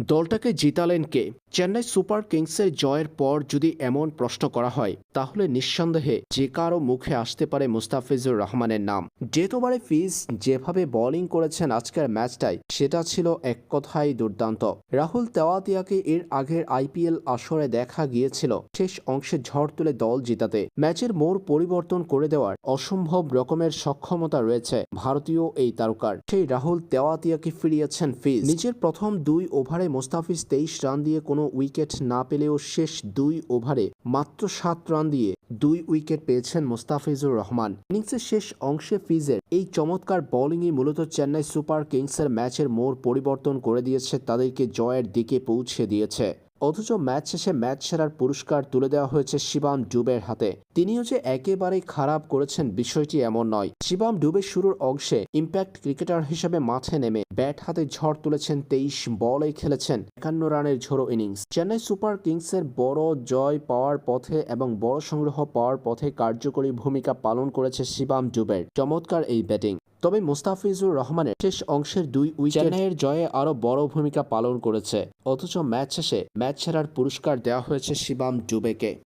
দলটাকে জিতালেন কে? চেন্নাই সুপার কিংসের জয়ের পর যদি এমন প্রশ্ন করা হয়, তাহলে নিঃসন্দেহে যে কারও মুখে আসতে পারে মুস্তাফিজুর রহমানের নাম। যেতবারে ফিজ যেভাবে বোলিং করেছেন আজকের ম্যাচটাই সেটা ছিল এক কথায় দুর্দান্ত। রাহুল তেওয়াতিয়াকে এর আগের আইপিএল আসরে দেখা গিয়েছিল, শেষ অংশে ঝড় তুলে দল জিতাতে। ম্যাচের মোড় পরিবর্তন করে দেওয়ার অসম্ভব রকমের সক্ষমতা রয়েছে ভারতীয় এই তারকার। সেই রাহুল তেওয়াতিয়াকে ফিরিয়েছেন ফিজ। নিজের প্রথম দুই ওভারে মোস্তাফিজ তেইশ রান দিয়ে কোনো উইকেট না পেলেও শেষ দুই ওভারে মাত্র সাত রান দিয়ে দুই উইকেট পেয়েছেন মোস্তাফিজুর রহমান। ইনিংসের শেষ অংশে ফিজের এই চমৎকার বোলিংই মূলত চেন্নাই সুপার কিংসের ম্যাচের মোড় পরিবর্তন করে দিয়েছে, তাদেরকে জয়ের দিকে পৌঁছে দিয়েছে। অথচ ম্যাচ শেষে ম্যাচ সেরার পুরস্কার তুলে দেওয়া হয়েছে শিবাম ডুবের হাতে। তিনিও যে একেবারেই খারাপ করেছেন বিষয়টি এমন নয়। শিবাম ডুবে শুরুর অংশে ইম্প্যাক্ট ক্রিকেটার হিসেবে মাঠে নেমে ব্যাট হাতে ঝড় তুলেছেন, তেইশ বলে খেলেছেন। একান্ন রানের ঝোড়ো ইনিংস। চেন্নাই সুপার কিংসের বড় জয় পাওয়ার পথে এবং বড় সংগ্রহ পাওয়ার পথে কার্যকরী ভূমিকা পালন করেছে শিবাম ডুবের। চমৎকার এই ব্যাটিং। তবে মুস্তাফিজুর রহমানের শেষ অংশের দুই উইকেট চেন্নাইয়ের জয়ে আরও বড় ভূমিকা পালন করেছে। অথচ ম্যাচ শেষে ম্যাচ সেরার পুরস্কার দেওয়া হয়েছে শিবাম ডুবেকে।